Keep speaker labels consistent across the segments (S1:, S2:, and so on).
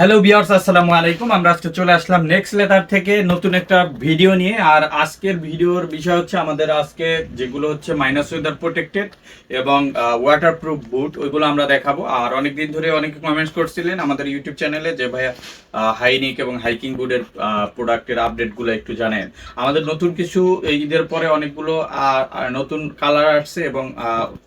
S1: Hello বিয়ার্স আসসালামু আলাইকুম। আমরা আজকে চলে আসলাম নেক্সট লেটার থেকে নতুন একটা ভিডিও নিয়ে। আর আজকের ভিডিওর বিষয় হচ্ছে আমাদের আজকে, যেগুলো হচ্ছে মাইনাস ওয়েদার প্রোটেক্টেড এবং ওয়াটার প্রুফ বুট ওইগুলো আমরা দেখাবো। আর অনেক দিন ধরে অনেকে কমেন্টস করছিলেন আমাদের ইউটিউব চ্যানেলে যে ভাইয়া হাইনিক এবং হাইকিং বুটের প্রোডাক্টের আপডেটগুলো একটু জানেন। আমাদের নতুন কিছু ঈদের পরে অনেকগুলো নতুন কালার আসছে এবং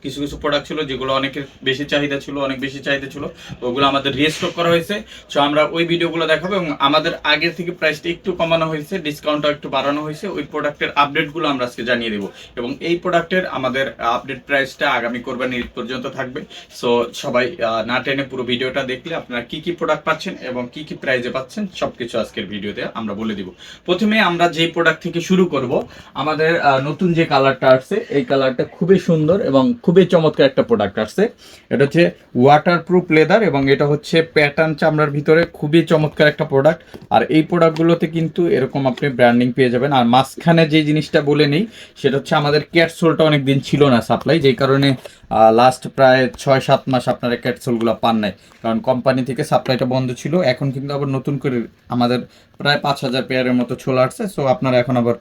S1: কিছু কিছু প্রোডাক্ট ছিল যেগুলো অনেকের বেশি চাহিদা ছিল, অনেক বেশি চাহিদা ছিল, ওগুলো আমাদের রিস্টক করা হয়েছে। আমরা ওই ভিডিওগুলো দেখাবো এবং আমাদের আগে থেকে প্রাইসটা একটু কমানো হয়েছে ডিসকাউন্টটা একটু বাড়ানো হয়েছে, ওই প্রোডাক্টের আপডেটগুলো আমরা আজকে জানিয়ে দেবো। এবং এই প্রোডাক্টের আমাদের আপডেট প্রাইসটা আগামী কোরবানির ঈদ পর্যন্ত থাকবে। সো সবাই না টেনে পুরো ভিডিওটা দেখলে আপনারা কি কি প্রোডাক্ট পাচ্ছেন এবং কি কি প্রাইজে পাচ্ছেন, সবকিছু আজকের ভিডিওতে আমরা বলে দিব। প্রথমে আমরা যে প্রোডাক্ট থেকে শুরু করব, আমাদের নতুন যে কালারটা আসছে, এই কালারটা খুবই সুন্দর এবং খুবই চমৎকার একটা প্রোডাক্ট আসছে। এটা হচ্ছে ওয়াটারপ্রুফ লেদার এবং এটা হচ্ছে প্যাটার্ন চামড়ার ভিতরে খুবই চমৎকার একটা প্রোডাক্ট আর এই প্রোডাক্টগুলোতে কিন্তু এরকম আপনি ব্র্যান্ডিং পেয়ে যাবেন। আর মাঝখানে যে জিনিসটা বলে নেই, সেটা হচ্ছে আমাদের ক্যাটসোলটা অনেক দিন ছিল না সাপ্লাই যেই কারণে লাস্ট প্রায় ছয় সাত মাস আপনারা ক্যাটসোলগুলো পান নাই। কারণ কোম্পানি থেকে সাপ্লাইটা বন্ধ ছিল, এখন কিন্তু আবার নতুন করে আমাদের প্রায় পাঁচ হাজার পেয়ারের মতো চলে আসছে। সো আপনারা এখন আবার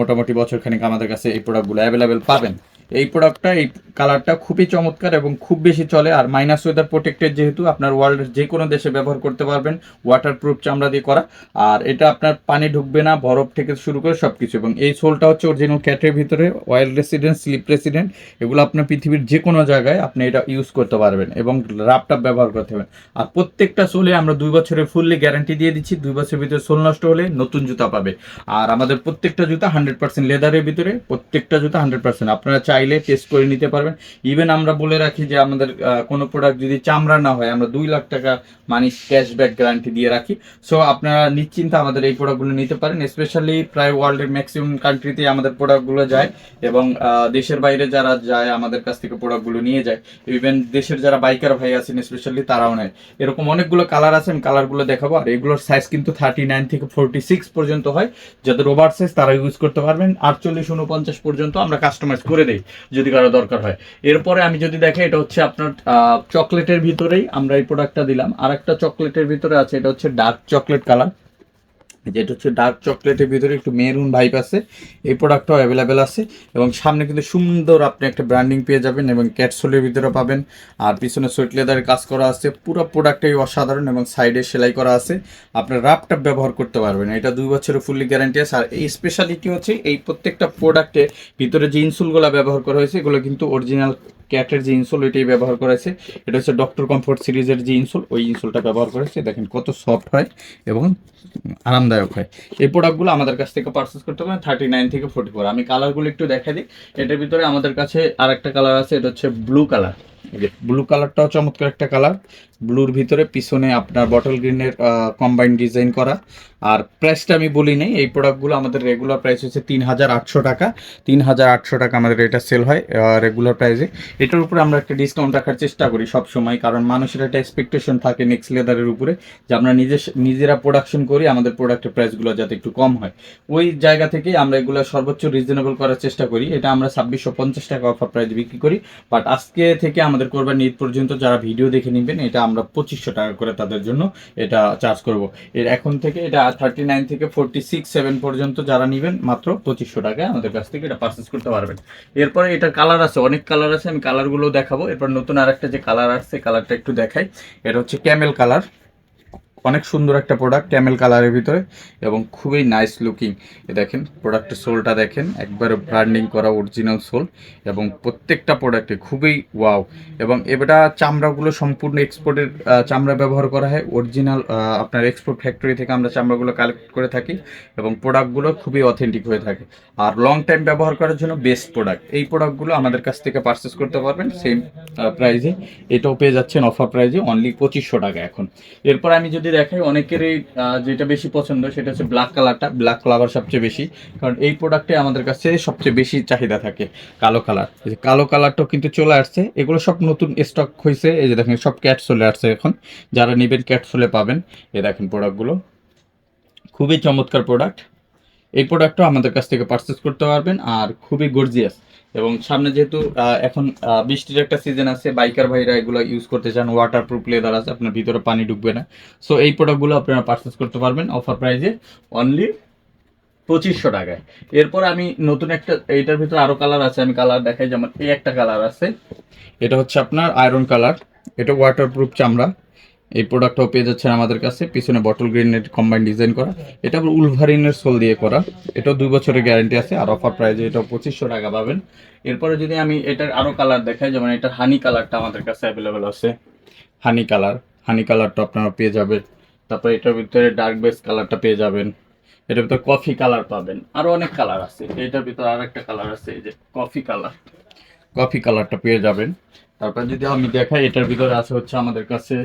S1: মোটামুটি বছরখানিক আমাদের কাছে এই প্রোডাক্টগুলো অ্যাভেলেবেল পাবেন। এই প্রোডাক্টটা এই কালারটা খুবই চমৎকার এবং খুব বেশি চলে। আর মাইনাস ওয়েদার প্রোটেক্টেড যেহেতু, আপনার ওয়ার্ল্ডের যে কোনো দেশে ব্যবহার করতে পারবেন। ওয়াটারপ্রুফ চামড়া দিয়ে করা। আর এটা আপনার পানি ঢুকবে না, বরফ থেকে শুরু করে সব কিছু এবং এই সোলটা হচ্ছে অরিজিনাল ক্যাটের ভিতরে অয়েল রেসিডেন্ট স্লিপ রেসিডেন্ট এগুলো আপনার পৃথিবীর যে কোনো জায়গায় আপনি এটা ইউজ করতে পারবেন এবং রাপটাপ ব্যবহার করতে পারবেন। আর প্রত্যেকটা সোলে আমরা দুই বছরের ফুললি গ্যারান্টি দিয়ে দিচ্ছি, দুই বছরের ভিতরে সোল নষ্ট হলে নতুন জুতা পাবে। আর আমাদের প্রত্যেকটা জুতা হান্ড্রেড পার্সেন্ট লেদারের ভিতরে, প্রত্যেকটা জুতা হান্ড্রেড পার্সেন্ট আপনারা চাইলে টেস্ট করে নিতে পারবেন। ইভেন আমরা বলে রাখি যে আমাদের কোনো প্রোডাক্ট যদি চামড়া না হয়, আমরা দুই লাখ টাকা মানি ক্যাশব্যাক গ্যারান্টি দিয়ে রাখি। সো আপনারা নিশ্চিন্তে আমাদের এই প্রোডাক্টগুলো নিতে পারেন স্পেশালি প্রায় ওয়ার্ল্ডের ম্যাক্সিমাম কান্ট্রিতে আমাদের প্রোডাক্টগুলো যায় এবং দেশের বাইরে যারা যায়, আমাদের কাছ থেকে প্রোডাক্টগুলো নিয়ে যায়। ইভেন দেশের যারা বাইকার ভাই আছেন স্পেশালি তারাও নেয়। এরকম অনেকগুলো কালার আছে, আমি কালারগুলো দেখাবো। আর এগুলোর সাইজ কিন্তু থার্টি নাইন থেকে ফোরটি সিক্স পর্যন্ত হয়। যাদের ওভার সাইজ তারা ইউজ করতে পারবেন। আটচল্লিশ উনপঞ্চাশ পর্যন্ত আমরা কাস্টমাইজ করে দেই। যদি কারও দরকার হয়। এরপরে আমি যদি দেখে, এটা হচ্ছে আপনার চকলেটের ভিতরেই আমরা এই প্রোডাক্টটা দিলাম। আর একটা চকলেটের ভিতরে আছে, এটা হচ্ছে ডার্ক চকলেট কালার যেটা হচ্ছে ডার্ক চকলেটের ভিতরে একটু মেরুন ভাইপ আছে। এই প্রোডাক্টটাও অ্যাভেলেবেল আছে এবং সামনে কিন্তু সুন্দর আপনি একটা ব্র্যান্ডিং পেয়ে যাবেন এবং ক্যাটসোলের ভিতরে পাবেন। আর পিছনে সুইট লেদারের কাজ করা আছে। পুরো প্রোডাক্টটাই অসাধারণ এবং সাইডে সেলাই করা আছে। আপনার রাপটাপ ব্যবহার করতে পারবেন। এটা দুই বছরের ফুললি গ্যারান্টি আছে। আর এই স্পেশালিটি হচ্ছে এই প্রত্যেকটা প্রোডাক্টে ভিতরে যে ইনসুলগুলো ব্যবহার করা হয়েছে, এগুলো কিন্তু অরিজিনাল ক্যাটের যে ইনসোল এটাই ব্যবহার করেছে, এটা হচ্ছে ডক্টর কমফোর্ট সিরিজের যে ইনসোল ওই ইনসোলটা ব্যবহার করেছে। দেখেন কত সফট হয় এবং আরামদায়ক হয়। এই প্রোডাক্টগুলো আমাদের কাছ থেকে পারচেস করতে পারেন থার্টি নাইন থেকে ফোর্টি ফোর আমি কালারগুলো একটু দেখা দিই। এটার ভিতরে আমাদের কাছে আর একটা কালার আছে, এটা হচ্ছে ব্লু কালার ব্লু কালারটাও চমৎকার একটা কালার ব্লুর ভিতরে পিছনে আপনার বটল গ্রিনের কম্বাইন ডিজাইন করা। আর প্রাইসটা আমি বলি নেই, এই প্রোডাক্টগুলো আমাদের রেগুলার প্রাইস হচ্ছে তিন হাজার আটশো টাকা। তিন হাজার আটশো টাকা আমাদের এটা সেল হয় রেগুলার প্রাইসে এটার উপরে আমরা একটা ডিসকাউন্ট রাখার চেষ্টা করি সব সময় কারণ মানুষের একটা এক্সপেকটেশন থাকে নেক্সট লেদারের উপরে, যে আমরা নিজে নিজেরা প্রোডাকশন করি, আমাদের প্রোডাক্টের প্রাইসগুলো যাতে একটু কম হয়। ওই জায়গা থেকে আমরা এগুলো সর্বোচ্চ রিজনেবল করার চেষ্টা করি। এটা আমরা ছাব্বিশশো পঞ্চাশ টাকা অফার প্রাইস বিক্রি করি। বাট আজকে থেকে আমাদের কোরবানি ঈদ পর্যন্ত যারা ভিডিও দেখে নেবেন, এটা আমরা পঁচিশশো টাকা করে তাদের জন্য এটা চার্জ করব। এর এখন থেকে এটা থার্টি নাইন থেকে ফোরটি সিক্স সেভেন পর্যন্ত যারা নেবেন, মাত্র পঁচিশশো টাকায় আমাদের কাছ থেকে এটা পারচেস করতে পারবেন। এরপরে এটা কালার আছে, অনেক কালার আছে, আমি কালারগুলো দেখাবো। এরপর নতুন আরেকটা যে কালার আসছে কালারটা একটু দেখাই। এটা হচ্ছে ক্যামেল কালার অনেক সুন্দর একটা প্রোডাক্ট ক্যামেল কালারের ভিতরে, এবং খুবই নাইস লুকিং এ দেখেন প্রোডাক্টের সোলটা দেখেন, একবারে ব্র্যান্ডিং করা অরিজিনাল সোল এবং প্রত্যেকটা প্রোডাক্টে খুবই ওয়াও এবং এটা চামড়াগুলো সম্পূর্ণ এক্সপোর্টের চামড়া ব্যবহার করা হয় অরিজিনাল আপনার এক্সপোর্ট ফ্যাক্টরি থেকে আমরা চামড়াগুলো কালেক্ট করে থাকি, এবং প্রোডাক্টগুলো খুবই অথেন্টিক হয়ে থাকে। আর লং টাইম ব্যবহার করার জন্য বেস্ট প্রোডাক্ট এই প্রোডাক্টগুলো আমাদের কাছ থেকে পারচেস করতে পারবেন সেম প্রাইজে এটাও পেয়ে যাচ্ছেন অফার প্রাইজে অনলি পঁচিশশো টাকা এখন। এরপর আমি যদি দেখাই অনেকেরই যেটা বেশি পছন্দ সেটা হচ্ছে ব্ল্যাক কালারটা ব্ল্যাক কালার সবচেয়ে বেশি। কারণ এই প্রোডাক্টে আমাদের কাছে সবচেয়ে বেশি চাহিদা থাকে কালো কালার কালো কালারটাও কিন্তু চলে আসছে। এগুলো সব নতুন স্টক হয়েছে এই যে দেখেন, সব ক্যাট চলে আসছে এখন। যারা নেবেন ক্যাট চলে পাবেন। এই দেখেন প্রোডাক্টগুলো খুবই চমৎকার প্রোডাক্ট এই প্রোডাক্টও আমাদের কাছ থেকে পারচেস করতে পারবেন আর খুবই গর্জিয়াস এবং সামনে যেহেতু এখন বৃষ্টির একটা সিজন আছে বাইকার ভাইরা এগুলো ইউজ করতে চান ওয়াটার প্রুফ লেদার আছে, আপনার ভিতরে পানি ঢুকবে না। সো এই প্রোডাক্টগুলো আপনারা পারচেস করতে পারবেন অফার প্রাইজে অনলি পঁচিশশো টাকায়। এরপর আমি নতুন একটা, এইটার ভিতরে আরও কালার আছে, আমি কালার দেখাই, যেমন এই একটা কালার আছে। এটা হচ্ছে আপনার আয়রন কালার এটা ওয়াটার প্রুফ চামড়া। এই প্রোডাক্টটাও পেয়ে যাচ্ছেন আমাদের কাছে। পিছনে বটল গ্রিনের কম্বাইন ডিজাইন করা। এটা আবার উলভারিনের সোল দিয়ে করা। এটাও দুই বছরের গ্যারান্টি আছে আর অফার প্রাইজে এটাও পঁচিশশো টাকা পাবেন। এরপরে যদি আমি এটার আরও কালার দেখাই, যেমন এটার হানি কালারটা আমাদের কাছে অ্যাভেলেবেল আছে। হানি কালার হানি কালারটা আপনারা পেয়ে যাবেন। তারপরে এটার ভিতরে ডার্ক বেস কালারটা পেয়ে যাবেন। এটার ভিতরে কফি কালার পাবেন। আরও অনেক কালার আছে। এটার ভিতরে আর একটা কালার আছে, এই যে কফি কালার কফি কালারটা পেয়ে যাবেন। তারপর যদি আমি দেখাই, এটার ভিতরে আছে হচ্ছে আমাদের কাছে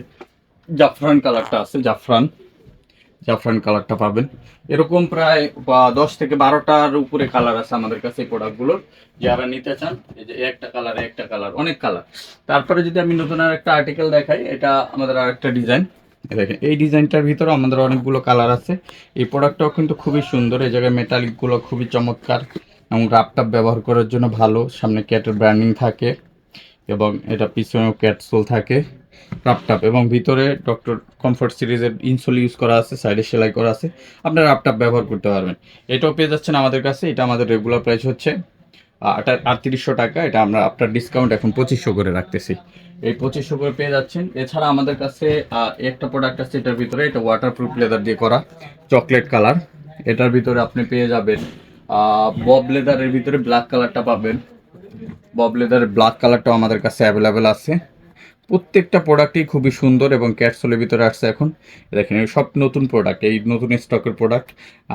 S1: জাফরান কালারটা আছে, জাফরান। জাফরান কালারটা পাবেন। এরকম প্রায়, বা দশ থেকে বারোটার উপরে কালার আছে আমাদের কাছে এই প্রোডাক্টগুলোর যারা নিতে চান, এই যে একটা কালার একটা কালার, অনেক কালার। তারপরে যদি আমি নতুন আর একটা আর্টিকেল দেখাই, এটা আমাদের আর একটা ডিজাইন দেখেন, এই ডিজাইনটার ভিতরে আমাদের অনেকগুলো কালার আছে। এই প্রোডাক্টটাও কিন্তু খুবই সুন্দর। এই জায়গায় মেটালিকগুলো খুবই চমৎকার এবং রাপটাপ ব্যবহার করার জন্য ভালো। সামনে ক্যাটের ব্র্যান্ডিং থাকে এবং এটা পিছনেও ক্যাটসোল থাকে। রাপটাপ এবং ভিতরে ডক্টর কমফোর্ট সিরিজের ইনসোল ইউজ করা আছে সাইডে সেলাই করা আছে। আপনারা রাপটাপ ব্যবহার করতে পারবেন। এটাও পেয়ে যাচ্ছেন আমাদের কাছে। এটা আমাদের রেগুলার প্রাইস হচ্ছে আটা আটত্রিশশো টাকা। এটা আমরা আপনার ডিসকাউন্ট এখন পঁচিশশো করে রাখতেছি। এই পঁচিশশো করে পেয়ে যাচ্ছেন। এছাড়া আমাদের কাছে একটা প্রোডাক্ট আছে এটার ভিতরে। এটা ওয়াটার প্রুফ লেদার দিয়ে করা চকলেট কালার এটার ভিতরে আপনি পেয়ে যাবেন বব লেদারের ভিতরে ব্ল্যাক কালারটা পাবেন। বব লেদারের ব্ল্যাক কালারটাও আমাদের কাছে অ্যাভেলেবেল আছে। প্রত্যেকটা প্রোডাক্টই খুবই সুন্দর এবং ক্যাটসোলের ভিতরে আসছে এখন। দেখেন, এই সব নতুন প্রোডাক্ট এই নতুন স্টকের প্রোডাক্ট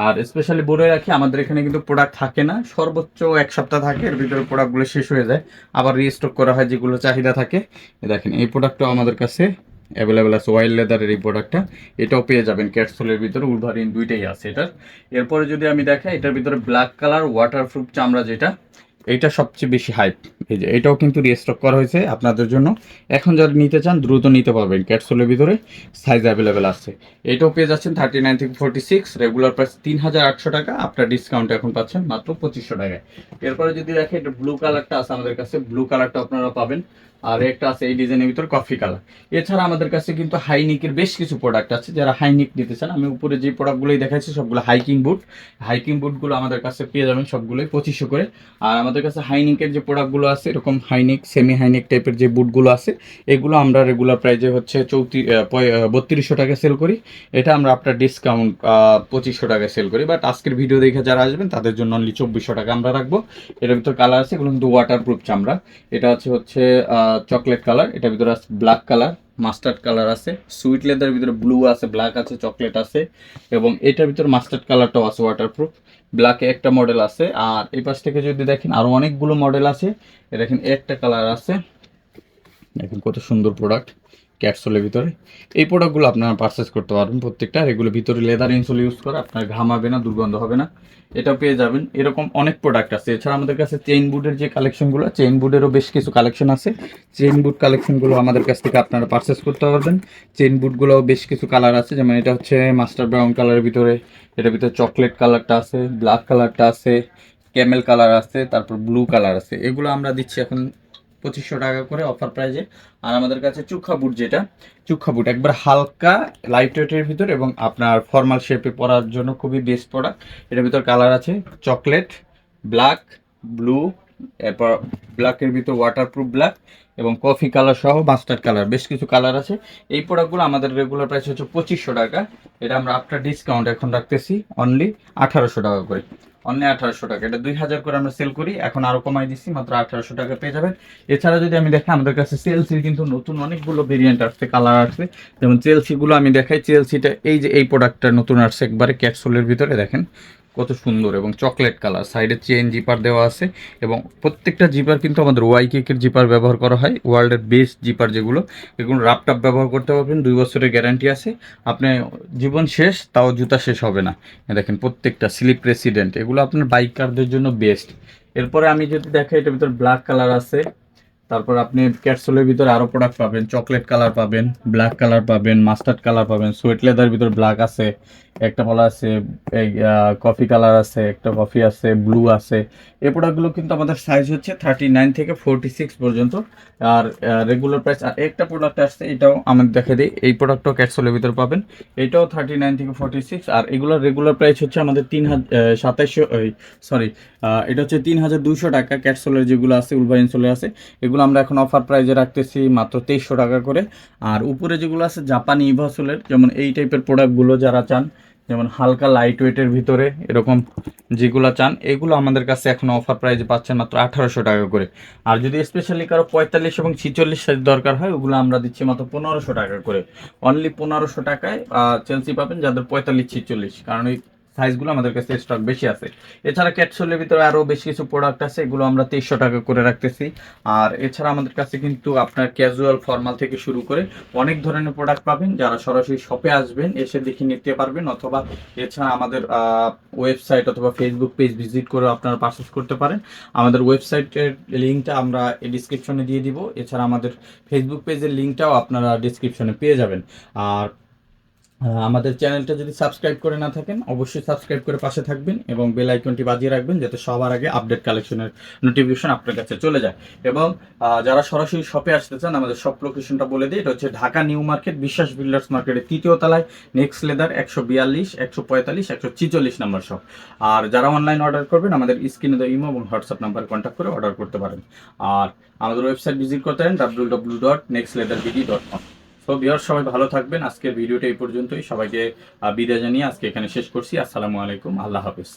S1: আর স্পেশালি বলে রাখি, আমাদের এখানে কিন্তু প্রোডাক্ট থাকে না। সর্বোচ্চ এক সপ্তাহ থাকে, এর ভিতরে প্রোডাক্টগুলো শেষ হয়ে যায়। আবার রিস্টক করা হয়, যেগুলো চাহিদা থাকে। দেখেন, এই প্রোডাক্টটাও আমাদের কাছে অ্যাভেলেবেল আছে। ওয়াইল্ড লেদারের এই প্রোডাক্টটা এটাও পেয়ে যাবেন ক্যাটসোলের ভিতরে। উলভারিন দুইটাই আছে এটার। এরপরে যদি আমি দেখাই, এটার ভিতরে ব্ল্যাক কালার ওয়াটারপ্রুফ চামড়া যেটা এইটা সবচেয়ে বেশি হাইপ এই যে, এটাও কিন্তু রিস্টক করা হয়েছে আপনাদের জন্য। এখন যারা নিতে চান, দ্রুত নিতে পারবেন। ক্যাটসোলের ভিতরে সাইজ অ্যাভেলেবেল আছে। এটাও পেয়ে যাচ্ছেন থার্টি নাইন থেকে ফোর্টি সিক্স রেগুলার প্রাইস তিন হাজার আটশো টাকা। আপনার ডিসকাউন্ট এখন পাচ্ছেন মাত্র পঁচিশশো টাকায়। এরপরে যদি দেখেন, এটা ব্লু কালারটা আছে আমাদের কাছে। ব্লু কালারটা আপনারা পাবেন। আর একটা আছে এই ডিজাইনের ভিতর কফি কালার এছাড়া আমাদের কাছে কিন্তু হাইনিকের বেশ কিছু প্রোডাক্ট আছে, যারা হাইনিক নিতে চান। আমি উপরে যে প্রোডাক্টগুলোই দেখাচ্ছি, সবগুলো হাইকিং বুট হাইকিং বুটগুলো আমাদের কাছে পেয়ে যাবেন সবগুলোই পঁচিশশো করে। আর আমাদের কাছে হাইনিকের যে প্রোডাক্টগুলো আছে, এরকম হাইনিক সেমি হাইনিক টাইপের যে বুটগুলো আছে, এগুলো আমরা রেগুলার প্রাইজে হচ্ছে চৌত্রিশ বত্রিশশো টাকা সেল করি। এটা আমরা আপনার ডিসকাউন্ট পঁচিশশো টাকা সেল করি। বাট আজকের ভিডিও দেখে যারা আসবেন, তাদের জন্য অনলি চব্বিশশো টাকা আমরা রাখব। এটার ভিতর কালার আছে, এগুলো কিন্তু ওয়াটার প্রুফ চামড়া। এটা আছে হচ্ছে চকলেট কালার এটার ভিতরে আছে ব্ল্যাক কালার মাস্টার্ড কালার আছে সুইট লেদারের ভিতরে ব্লু আছে ব্ল্যাক আছে চকলেট আছে, এবং এটার ভিতরে মাস্টার্ড কালারটাও আছে ওয়াটারপ্রুফ ব্ল্যাকে একটা মডেল আছে, আর এই পাশ থেকে যদি দেখেন আরও অনেকগুলো মডেল আছে দেখেন একটা কালার আছে, দেখেন কত সুন্দর প্রোডাক্ট ক্যাটসোলের ভিতরে। এই প্রোডাক্টগুলো আপনারা পারচেস করতে পারবেন প্রত্যেকটা। এগুলো ভিতরে লেদার ইনসুল ইউজ করে আপনার ঘামাবে না, দুর্গন্ধ হবে না। এটা পেয়ে যাবেন। এরকম অনেক প্রোডাক্ট আছে। এছাড়া আমাদের কাছে চেইন বুটের যে কালেকশনগুলো চেইন বুটেরও বেশ কিছু কালেকশন আছে। চেইন বুট কালেকশনগুলো আমাদের কাছ থেকে আপনারা পারচেস করতে পারবেন। চেইন বুটগুলো বেশ কিছু কালার আছে। যেমন এটা হচ্ছে মাস্টার ব্রাউন কালারের ভিতরে। এটার ভিতরে চকলেট কালারটা আছে ব্ল্যাক কালারটা আছে ক্যামেল কালার আছে, তারপর ব্লু কালার আছে। এগুলো আমরা দিচ্ছি এখন পঁচিশশো টাকা করে অফার প্রাইজে আর আমাদের কাছে চুক্ষা বুট যেটা চুক্ষা বুট একবার হালকা লাইট ওয়েটের ভিতর এবং আপনার ফর্মাল শেপে পরার জন্য খুবই বেস্ট প্রোডাক্ট এটার ভিতর কালার আছে চকলেট ব্ল্যাক ব্লু এরপর ব্ল্যাকের ভিতর ওয়াটারপ্রুফ ব্ল্যাক এবং কফি কালার সহ মাস্টার্ড কালার বেশ কিছু কালার আছে। এই প্রোডাক্টগুলো আমাদের রেগুলার প্রাইস হচ্ছে পঁচিশশো টাকা। এটা আমরা আফটার ডিসকাউন্ট এখন রাখতেছি অনলি আঠারোশো টাকা করে। অনলি আঠারোশো টাকা। এটা দুই হাজার করে আমরা সেল করি, এখন আরও কমাই দিচ্ছি, মাত্র আঠারোশো টাকা পেয়ে যাবেন। এছাড়া যদি আমি দেখি আমাদের কাছে চেলসির কিন্তু নতুন অনেকগুলো ভেরিয়েন্ট আসছে কালার আসছে। যেমন চেলসিগুলো আমি দেখাই চেলসিটা এই যে এই প্রোডাক্টটা নতুন আসছে, একবারে ক্যাপসুলের ভিতরে দেখেন। কত সুন্দর এবং চকলেট কালার। সাইডে চেন জিপার দেওয়া আছে এবং প্রত্যেকটা জিপার কিন্তু আমাদের ওয়াই কেকের জিপার ব্যবহার করা হয়। ওয়ার্ল্ডের বেস্ট জিপার যেগুলো এগুলো রাপটাপ ব্যবহার করতে পারবেন, দুই বছরের গ্যারান্টি আছে। আপনি জীবন শেষ, তাও জুতা শেষ হবে না। দেখেন প্রত্যেকটা স্লিপ প্রেসিডেন্ট এগুলো আপনার বাইকারদের জন্য বেস্ট। এরপরে আমি যদি দেখাই, এটার ভিতর ব্ল্যাক কালার আছে। তারপর আপনি ক্যাটসোলের ভিতরে আরও প্রোডাক্ট পাবেন চকলেট কালার পাবেন ব্ল্যাক কালার পাবেন মাস্টার্ড কালার পাবেন সোয়েট লেদার ভিতরে ব্ল্যাক আছে, একটা বলা আছে কফি কালার আছে, একটা কফি আছে ব্লু আছে। এই প্রোডাক্টগুলো কিন্তু আমাদের সাইজ হচ্ছে থার্টি নাইন থেকে ফোরটি সিক্স পর্যন্ত। আর রেগুলার প্রাইস আর একটা প্রোডাক্ট আসছে, এটাও আমাদের দেখে দিই, এই প্রোডাক্টটাও ক্যাটসোলের ভিতরে পাবেন। এটাও থার্টি নাইন থেকে ফোরটি সিক্স আর এগুলোর রেগুলার প্রাইস হচ্ছে আমাদের তিন হাজার সাতাইশশো সরি এটা হচ্ছে তিন হাজার দুইশো টাকা ক্যাটসোলের যেগুলো আছে উলভা ইনসোলের আছে এগুলো আমরা এখন অফার প্রাইজে রাখতেছি মাত্র তেইশশো টাকা করে। আর উপরে যেগুলো আছে জাপানি ইভাসোলের যেমন এই টাইপের প্রোডাক্টগুলো যারা চান, যেমন হালকা লাইট ওয়েটের ভিতরে এরকম যেগুলো চান, এগুলো আমাদের কাছে এখন অফার প্রাইজে পাচ্ছেন মাত্র আঠারোশো টাকা করে। আর যদি স্পেশালি কারও পঁয়তাল্লিশ এবং ছিচল্লিশ সাইজ দরকার হয়, ওগুলো আমরা দিচ্ছি মাত্র পনেরোশো টাকা করে। অনলি পনেরোশো টাকায় চেলসি পাবেন যাদের পঁয়তাল্লিশ, ছিচল্লিশ। কারণ ওই সাইজগুলো আমাদের কাছে স্টক বেশি আছে। এছাড়া ক্যাটসোলের ভিতরে আরও বেশ কিছু প্রোডাক্ট আছে, এগুলো আমরা তেইশশো টাকা করে রাখতেছি। আর এছাড়া আমাদের কাছে কিন্তু আপনার ক্যাজুয়াল ফর্মাল থেকে শুরু করে অনেক ধরনের প্রোডাক্ট পাবেন। যারা সরাসরি শপে আসবেন, এসে দেখে নিতে পারবেন অথবা এছাড়া আমাদের ওয়েবসাইট অথবা ফেসবুক পেজ ভিজিট করে আপনারা পারচেস করতে পারেন। আমাদের ওয়েবসাইটের লিঙ্কটা আমরা ডিসক্রিপশনে দিয়ে দিব। এছাড়া আমাদের ফেসবুক পেজের লিঙ্কটাও আপনারা ডিসক্রিপশনে পেয়ে যাবেন। আর আমাদের চ্যানেলটা যদি সাবস্ক্রাইব করে না থাকেন, অবশ্যই সাবস্ক্রাইব করে পাশে থাকবেন এবং বেল আইকনটি বাজিয়ে রাখবেন যাতে সবার আগে আপডেট কালেকশনের নোটিফিকেশন আপনার কাছে চলে যায়। এবং যারা সরাসরি শপে আসতে চান, আমাদের শপ লোকেশনটা বলে দিই, এটা হচ্ছে Dhaka new market, Biswas builders মার্কেটের তৃতীয় তলায় নেক্সট লেদার একশো বিয়াল্লিশ, একশো পঁয়তাল্লিশ, একশো ছিচল্লিশ নাম্বার শপ আর যারা অনলাইন অর্ডার করবেন, আমাদের স্ক্রিনে দেওয়া ইমো এবং হোয়াটসঅ্যাপ নাম্বার কন্ট্যাক্ট করে অর্ডার করতে পারেন। আর আমাদের ওয়েবসাইট ভিজিট করতে পারেন W W dot next leather BD dot com তো বিহার সবাই ভালো থাকবেন। আজকের ভিডিওটা এই পর্যন্তই। সবাইকে বিদায় জানিয়ে আজকে এখানে শেষ করছি। আসসালামু আলাইকুম। আল্লাহ হাফিজ।